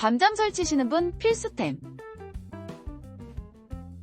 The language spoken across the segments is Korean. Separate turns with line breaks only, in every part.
밤잠 설치시는 분 필수템.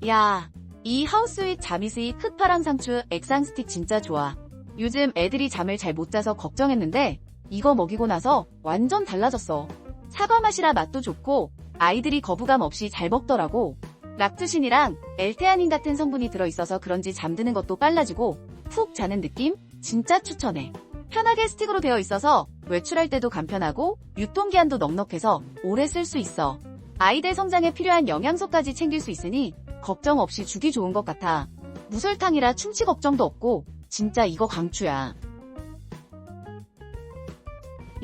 야, 이 하우스윗 자미스윗 흑파랑 상추 액상 스틱 진짜 좋아. 요즘 애들이 잠을 잘 못 자서 걱정했는데 이거 먹이고 나서 완전 달라졌어. 사과 맛이라 맛도 좋고 아이들이 거부감 없이 잘 먹더라고. 락투신이랑 엘테아닌 같은 성분이 들어있어서 그런지 잠드는 것도 빨라지고 푹 자는 느낌? 진짜 추천해. 편하게 스틱으로 되어 있어서 외출할 때도 간편하고 유통기한도 넉넉해서 오래 쓸 수 있어. 아이들 성장에 필요한 영양소까지 챙길 수 있으니 걱정 없이 주기 좋은 것 같아. 무설탕이라 충치 걱정도 없고 진짜 이거 강추야.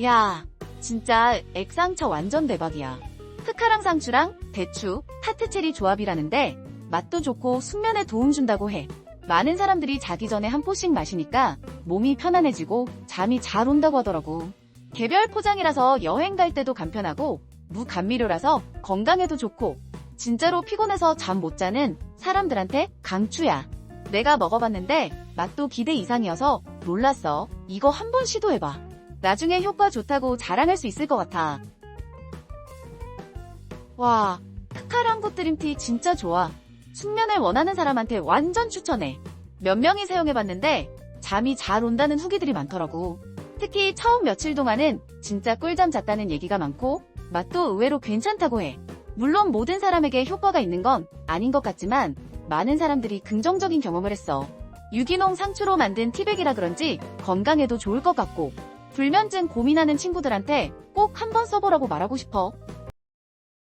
야, 진짜 액상차 완전 대박이야. 흑카랑 상추랑 대추, 타트체리 조합이라는데 맛도 좋고 숙면에 도움 준다고 해. 많은 사람들이 자기 전에 한 포씩 마시니까 몸이 편안해지고 잠이 잘 온다고 하더라고. 개별 포장이라서 여행 갈 때도 간편하고 무감미료라서 건강에도 좋고 진짜로 피곤해서 잠 못 자는 사람들한테 강추야. 내가 먹어봤는데 맛도 기대 이상이어서 놀랐어. 이거 한번 시도해봐. 나중에 효과 좋다고 자랑할 수 있을 것 같아. 와, 크카랑고 드림티 진짜 좋아. 숙면을 원하는 사람한테 완전 추천해. 몇 명이 사용해봤는데 잠이 잘 온다는 후기들이 많더라고. 특히 처음 며칠 동안은 진짜 꿀잠 잤다는 얘기가 많고 맛도 의외로 괜찮다고 해. 물론 모든 사람에게 효과가 있는 건 아닌 것 같지만 많은 사람들이 긍정적인 경험을 했어. 유기농 상추로 만든 티백이라 그런지 건강에도 좋을 것 같고 불면증 고민하는 친구들한테 꼭 한번 써보라고 말하고 싶어.